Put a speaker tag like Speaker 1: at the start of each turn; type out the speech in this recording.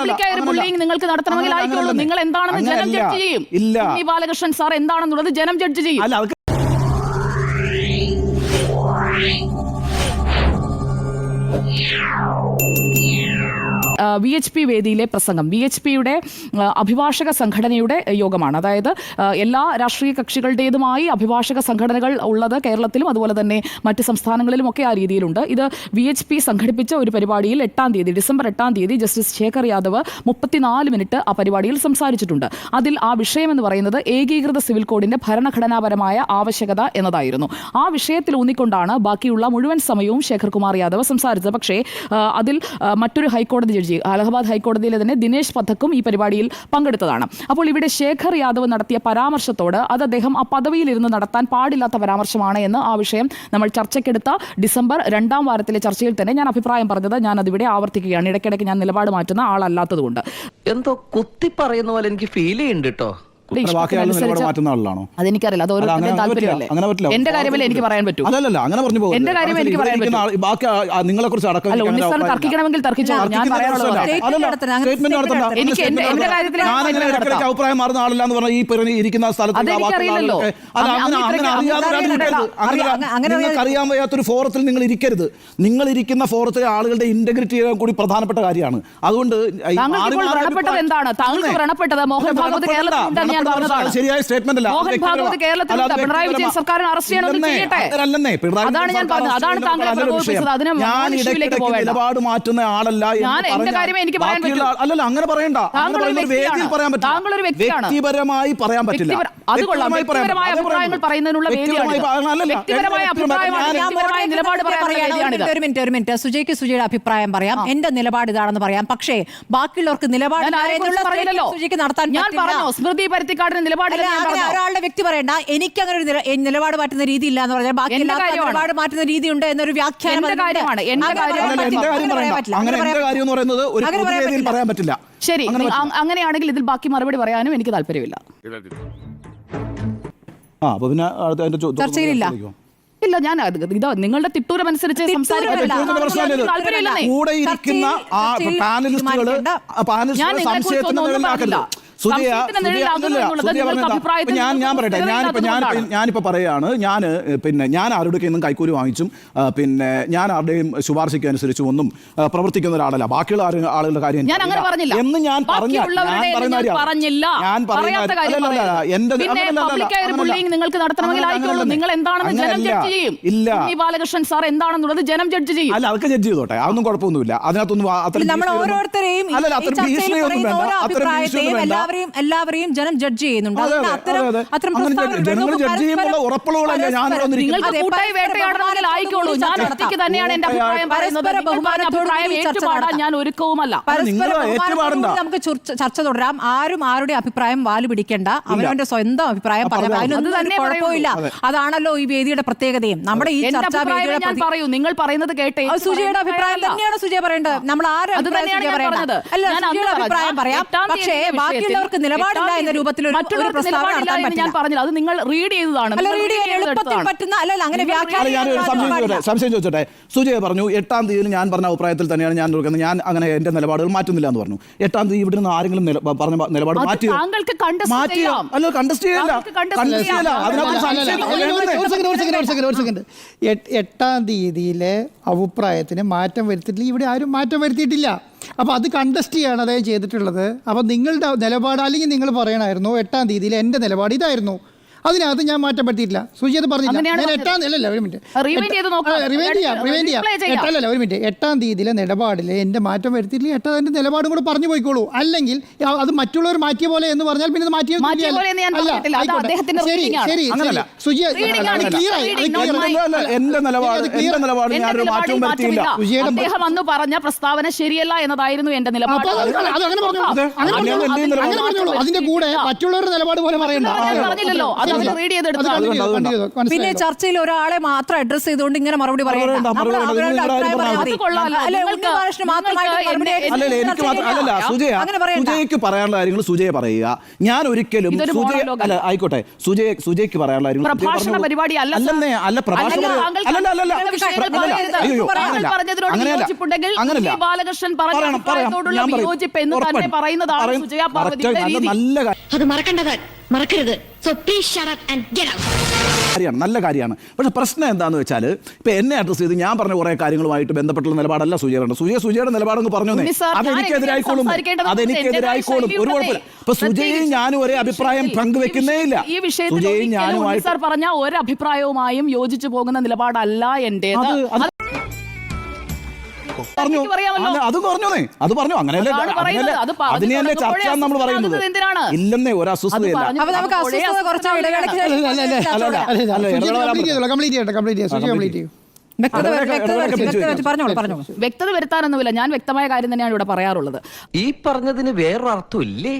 Speaker 1: പബ്ലിക്കായ ഒരു ബുള്ളിങ് നിങ്ങൾക്ക് നടത്തണമെങ്കിൽ ആയിക്കോളൂ. നിങ്ങൾ എന്താണെന്ന് ജനം ജഡ്ജ് ചെയ്യും.
Speaker 2: ഇല്ല.
Speaker 1: ഉണ്ണി ബാലകൃഷ്ണൻ സാർ എന്താണെന്നുള്ളത് ജനം ജഡ്ജ് ചെയ്യും.
Speaker 2: അല്ല അതൊക്കെ
Speaker 1: വി എച്ച് പി വേദിയിലെ പ്രസംഗം. വി എച്ച് പിയുടെ അഭിഭാഷക സംഘടനയുടെ യോഗമാണ്. അതായത് എല്ലാ രാഷ്ട്രീയ കക്ഷികളുടേതുമായി അഭിഭാഷക സംഘടനകൾ ഉള്ളത് കേരളത്തിലും അതുപോലെ തന്നെ മറ്റ് സംസ്ഥാനങ്ങളിലുമൊക്കെ ആ രീതിയിലുണ്ട്. ഇത് വി എച്ച് പി സംഘടിപ്പിച്ച ഒരു പരിപാടിയിൽ എട്ടാം തീയതി ഡിസംബർ എട്ടാം തീയതി ജസ്റ്റിസ് ശേഖർ യാദവ് മുപ്പത്തിനാല് മിനിറ്റ് ആ പരിപാടിയിൽ സംസാരിച്ചിട്ടുണ്ട്. അതിൽ ആ വിഷയം എന്ന് പറയുന്നത് ഏകീകൃത സിവിൽ കോഡിന്റെ ഭരണഘടനാപരമായ ആവശ്യകത എന്നതായിരുന്നു. ആ വിഷയത്തിൽ ഊന്നിക്കൊണ്ടാണ് ബാക്കിയുള്ള മുഴുവൻ സമയവും ശേഖർ കുമാർ യാദവ് സംസാരിച്ചത്. പക്ഷേ അതിൽ മറ്റൊരു ഹൈക്കോടതി ജഡ്ജി അലഹബാദ് ഹൈക്കോടതിയിലെ തന്നെ ദിനേശ് പഥക്കും ഈ പരിപാടിയിൽ പങ്കെടുത്തതാണ്. അപ്പോൾ ഇവിടെ ശേഖർ യാദവ് നടത്തിയ പരാമർശത്തോട് അത് അദ്ദേഹം ആ പദവിയിലിരുന്ന് നടത്താൻ പാടില്ലാത്ത പരാമർശമാണ് എന്ന് ആ വിഷയം നമ്മൾ ചർച്ചയ്ക്കെടുത്ത ഡിസംബർ രണ്ടാം വാരത്തിലെ ചർച്ചയിൽ തന്നെ ഞാൻ അഭിപ്രായം പറഞ്ഞത് ഞാൻ അതിവിടെ ആവർത്തിക്കുകയാണ്. ഇടയ്ക്കിടയ്ക്ക് ഞാൻ നിലപാട് മാറ്റുന്ന ആളല്ലാത്തതുകൊണ്ട്.
Speaker 3: എന്തോ കുത്തി പറയുന്ന പോലെ എനിക്ക് ഫീൽ ചെയ്യുന്നുണ്ട് കേട്ടോ
Speaker 2: മാറ്റുന്ന ആളാണോ
Speaker 1: അതെനിക്കറിയില്ല. അത്. താല്പര്യമല്ലേ എന്റെ കാര്യമല്ലേ എനിക്ക് പറയാൻ പറ്റൂ.
Speaker 2: അല്ലല്ല അങ്ങനെ പറഞ്ഞു പോകും
Speaker 1: എന്റെ കാര്യമേ എനിക്ക് പറയാൻ പറ്റൂ.
Speaker 2: ബാക്കി നിങ്ങളെ കുറിച്ച് അടക്കം
Speaker 1: അല്ല ഉണ്ണി സാർ തർക്കിക്കണമെങ്കിൽ തർക്കിച്ചോ ഞാൻ
Speaker 2: അഭിപ്രായം മാറുന്ന ആളല്ല എന്ന് പറഞ്ഞാൽ ഈ പറഞ്ഞ ഇരിക്കുന്ന സ്ഥലത്ത്
Speaker 4: അറിയാൻ
Speaker 2: വയ്യാത്തൊരു ഫോറത്തിൽ നിങ്ങൾ ഇരിക്കരുത്. നിങ്ങൾ ഇരിക്കുന്ന ഫോറത്തിലെ ആളുകളുടെ ഇന്റഗ്രിറ്റി കൂടി പ്രധാനപ്പെട്ട കാര്യമാണ്. അതുകൊണ്ട്
Speaker 1: എന്താണ്? താങ്കൾക്ക് വ്രണപ്പെട്ടത്? മോഹൻ ഭാഗവത്
Speaker 2: വ്രണപ്പെട്ട- ശരിയായ സ്റ്റേറ്റ്മെന്റ് അല്ല.
Speaker 1: മോഹൻ ഭാഗവത് പിണറായി വിജയൻ സർക്കാരിനെ അറസ്റ്റ് ചെയ്യണമെന്ന് ചെയ്യട്ടെ അതാണ് ഞാൻ പറഞ്ഞത്. അതാണ് താങ്കളെ പ്രകോപിപ്പിച്ചത്. അതിന്
Speaker 2: നിലപാട് മാറ്റുന്ന ആളല്ല എന്ന്
Speaker 1: ഞാൻ എന്റെ
Speaker 2: പറഞ്ഞാൽ
Speaker 1: കാര്യമേ എനിക്ക് പറയാൻ
Speaker 2: പറ്റില്ല അല്ലല്ല അങ്ങനെ പറയണ്ട.
Speaker 1: വ്യക്തിയാണ്.
Speaker 2: വ്യക്തിപരമായി പറയാൻ പറ്റില്ല.
Speaker 1: അത് കൊള്ളാം.
Speaker 2: വ്യക്തിപരമായി
Speaker 1: അഭിപ്രായങ്ങൾ പറയുന്നതിനുള്ള
Speaker 2: വ്യക്തിപരമായി
Speaker 1: നിലപാട് പറയാനുള്ള.
Speaker 4: ഒരു മിനിറ്റ് ഒരു മിനിറ്റ്. സുജയ്ക്ക് സുജയുടെ അഭിപ്രായം പറയാം. എന്റെ നിലപാട് ഇതാണെന്ന് പറയാം. പക്ഷേ ബാക്കിയുള്ളവർക്ക് നിലപാട് സുജയ്ക്ക് നടത്താൻ
Speaker 1: ഞാൻ പറഞ്ഞോ സ്മൃതി നിലപാടില്ല ഞാൻ
Speaker 4: അങ്ങനെ ഒരാളുടെ വ്യക്തി പറയണ്ട. എനിക്ക് അങ്ങനെ ഒരു നിലപാട് മാറ്റുന്ന രീതി ഇല്ല എന്ന് പറഞ്ഞാൽ ബാക്കി നിലപാട് മാറ്റുന്ന രീതി ഉണ്ട് എന്നൊരു വ്യാഖ്യാനം പറയാൻ പറ്റില്ല.
Speaker 1: ശരി അങ്ങനെയാണെങ്കിൽ ഇതിൽ ബാക്കി മറുപടി പറയാനും എനിക്ക് താല്പര്യമില്ല.
Speaker 2: ആ അപ്പൊ പിന്നെ അടുത്ത അതിന്റെ ചോ-
Speaker 4: ചർച്ചയിലില്ല.
Speaker 1: ഇല്ല ഞാൻ ഇതാ നിങ്ങളുടെ തിട്ടൂരം അനുസരിച്ച്
Speaker 4: തിട്ടൂരമല്ല.
Speaker 1: ഞാൻ
Speaker 2: ഞാൻ ഞാൻ പറയട്ടെ ഞാനിപ്പോ ഞാൻ ഞാനിപ്പോ പറയാണ് ഞാൻ പിന്നെ ഞാൻ ആരുടെ നിന്നും കൈക്കൂലി വാങ്ങിച്ചും പിന്നെ ഞാൻ ആരുടെയും ശുപാർശയ്ക്ക് അനുസരിച്ച് ഒന്നും പ്രവർത്തിക്കുന്ന ഒരാളല്ല. ബാക്കിയുള്ള ആളുകളുടെ കാര്യം
Speaker 1: ഞാൻ അങ്ങനെ പറഞ്ഞില്ല.
Speaker 2: എന്ന് ഞാൻ
Speaker 1: പറഞ്ഞില്ല.
Speaker 2: ഞാൻ പറയുന്ന എന്റെ
Speaker 1: നിങ്ങൾക്ക് നടത്തണമെങ്കിൽ നിങ്ങൾ എന്താണെന്ന് ജനം ജഡ്ജ് ചെയ്യും.
Speaker 2: ഇല്ല.
Speaker 1: ബാലകൃഷ്ണൻ സാർ എന്താണെന്നുള്ളത് ജനം ജഡ്ജ് ചെയ്യും.
Speaker 2: അല്ല അതൊക്കെ ജഡ്ജ് ചെയ്തോട്ടെ. അതൊന്നും കുഴപ്പമൊന്നുമില്ല. അതിനകത്തൊന്നും
Speaker 4: അത്ര
Speaker 2: ഭീഷണിയൊന്നും- വേണ്ട. അത്ര
Speaker 4: അഭിപ്രായത്തെയും
Speaker 2: ഭീഷണിയൊന്നും വേണ്ട.
Speaker 4: എല്ലാവരെയും എല്ലാവരെയും ജനം ജഡ്ജ് ചെയ്യുന്നുണ്ട്.
Speaker 2: അതെ,
Speaker 4: അതുകൊണ്ട്
Speaker 2: അതെ,
Speaker 4: അത്തരം അത്തരം നമുക്ക് ചർച്ച തുടരാം. ആരും ആരുടെ അഭിപ്രായം വാൽ പിടിക്കേണ്ട. അവനവന്റെ സ്വന്തം അഭിപ്രായം പറയാം അതിനൊന്നും
Speaker 1: തന്നെ
Speaker 4: കുഴപ്പമില്ല. അതാണല്ലോ ഈ വേദിയുടെ പ്രത്യേകതയും. നമ്മുടെ ഈ
Speaker 1: എന്റെ
Speaker 4: ചർച്ചാ വേദിയുടെ
Speaker 1: ഞാൻ
Speaker 4: പ്രതി-
Speaker 1: പറയൂ. നിങ്ങൾ പറയുന്നത് കേട്ടേ
Speaker 4: സുജയുടെ അഭിപ്രായം തന്നെയാണ് സുജയ പറയേണ്ടത്. നമ്മൾ ആരും അഭിപ്രായം പറയാം. പക്ഷേ
Speaker 1: വിഷയത്തിൽ
Speaker 4: ബാക്കിയുള്ളവർക്ക് നിലപാടില്ല എന്ന രൂപത്തിൽ
Speaker 1: മറ്റുള്ളവർക്ക് നിലപാടില്ല എന്ന് ഞാൻ
Speaker 4: പറഞ്ഞത്
Speaker 1: പറഞ്ഞില്ല. അത് നിങ്ങൾ റീഡ് ചെയ്തതാണ്
Speaker 2: സംശയം ചോദിച്ചോട്ടെ സുജയ പറഞ്ഞു എട്ടാം തീയതി ഞാൻ പറഞ്ഞ അഭിപ്രായത്തിൽ തന്നെയാണ് ഞാൻ നിൽക്കുന്നത് ഞാൻ അങ്ങനെ എന്റെ നിലപാടുകൾ മാറ്റുന്നില്ല എന്ന് പറഞ്ഞു. എട്ടാം തീയതി ഇവിടെ നിന്ന് ആരെങ്കിലും പറഞ്ഞ നിലപാട്
Speaker 1: മാറ്റി.
Speaker 2: അല്ല കണ്ടസ്റ്റ് ചെയ്യല്ല.
Speaker 5: എട്ടാം തീയതിയിലെ അഭിപ്രായത്തിന് മാറ്റം വരുത്തിയിട്ടില്ല. ഇവിടെ ആരും മാറ്റം വരുത്തിയിട്ടില്ല. അപ്പോൾ അത് കണ്ടസ്റ്റ് ചെയ്യാണ് അദ്ദേഹം ചെയ്തിട്ടുള്ളത്. അപ്പോൾ നിങ്ങളുടെ നിലപാട് അല്ലെങ്കിൽ നിങ്ങൾ പറയണമായിരുന്നു എട്ടാം തീയതിയിൽ എന്റെ നിലപാട് ഇതായിരുന്നു. അതിനകത്ത് ഞാൻ മാറ്റം വരുത്തിയിട്ടില്ല സുജി അത് പറഞ്ഞില്ല ഞാൻ എട്ടാം അല്ലല്ല ഒരു മിനിറ്റ്.
Speaker 1: Rewind ചെയ്ത് നോക്കാം.
Speaker 5: റിവൈൻഡ് ചെയ്യാം റിവൈൻഡ് ഒരു മിനിറ്റ്. എട്ടാം തീയതിയിലെ നിലപാടിൽ എന്റെ മാറ്റം വരുത്തിയിട്ടില്ല. എട്ടാം എന്റെ നിലപാടും കൂടെ പറഞ്ഞു പോയിക്കോളൂ. അല്ലെങ്കിൽ അത് മറ്റുള്ളവർ മാറ്റിയ പോലെ എന്ന് പറഞ്ഞാൽ പിന്നെ മാറ്റിയ
Speaker 1: മാറ്റിയ പോലെ എന്ന് ഞാൻ പറഞ്ഞിട്ടില്ല. അത് അദ്ദേഹത്തിന്റെ
Speaker 5: ശരി. ശരി. സുജി
Speaker 2: എന്റെ നിലപാട് എന്റെ നിലപാട്
Speaker 1: എന്റെ
Speaker 2: ഞാനൊരു
Speaker 1: നിലപാടിൽ
Speaker 2: മാറ്റവും വരുത്തിയില്ല
Speaker 1: അദ്ദേഹം അന്ന് പറഞ്ഞ പ്രസ്താവന ശരിയല്ല എന്നതായിരുന്നു എന്റെ നിലപാട്.
Speaker 5: അങ്ങനെ പറഞ്ഞോളൂ. അതിന്റെ കൂടെ മറ്റുള്ളവരുടെ നിലപാട് പോലെ പറയണ്ട.
Speaker 4: പിന്നെ ചർച്ചയിൽ ഒരാളെ മാത്രം അഡ്രസ് ചെയ്തുകൊണ്ട് ഇങ്ങനെ മറുപടി
Speaker 2: സുജയ്ക്ക് പറയാനുള്ള കാര്യങ്ങൾ സുജയ പറയുക. ഞാൻ ഒരിക്കലും സുജയ അല്ല ആയിക്കോട്ടെ. സുജയ സുജയ്ക്ക് പറയാനുള്ള കാര്യങ്ങൾ
Speaker 1: അല്ല
Speaker 2: അല്ലെന്നേ അല്ല പ്രഭാഷണ അങ്ങനെയല്ല.
Speaker 1: ബാലകൃഷ്ണൻ പറയുന്നതാണ് സുജയ പാർവതിയുടെ
Speaker 2: നല്ല കാര്യം
Speaker 6: അത് മറക്കണ്ടത് മറക്കരുത്. So please shut up and get out
Speaker 2: കാര്യമാണ് നല്ല കാര്യമാണ്. പക്ഷെ പ്രശ്നം എന്താന്ന് വെച്ചാൽ ഇപ്പൊ എന്നെ അഡ്രസ് ചെയ്ത് ഞാൻ പറഞ്ഞ കുറെ കാര്യങ്ങളുമായിട്ട് ബന്ധപ്പെട്ടുള്ള നിലപാടല്ല സുജയുടെ സുജയ സുജയുടെ നിലപാടങ്ങ് പറഞ്ഞു അതെനിക്കെതിരായിക്കോളും അതെനിക്കെതിരായിക്കോളും ഒരു കുഴപ്പമില്ല. ഇപ്പൊ സുജയും ഞാനും ഒരേ അഭിപ്രായം പങ്കുവെക്കുന്നേ ഇല്ല.
Speaker 1: ഈ വിഷയത്തിൽ സാർ പറഞ്ഞ ഒരു അഭിപ്രായവുമായും യോജിച്ചു പോകുന്ന നിലപാടല്ല
Speaker 2: അത് പറഞ്ഞു അത് പറഞ്ഞോന്നേ അത് പറഞ്ഞു അങ്ങനെയല്ലേ അതിനെയല്ലേ ചർച്ച നമ്മൾ പറയുന്നത്
Speaker 1: എന്തിനാണ്?
Speaker 2: ഇല്ലെന്നേ ഒരു അസ്വസ്ഥതയില്ല.
Speaker 1: വ്യക്തത വരുത്താനൊന്നുമില്ല ഞാൻ വ്യക്തമായ കാര്യം തന്നെയാണ് ഇവിടെ പറയാറുള്ളത്
Speaker 3: ഈ പറഞ്ഞതിന് വേറൊരർത്ഥം ഇല്ലേ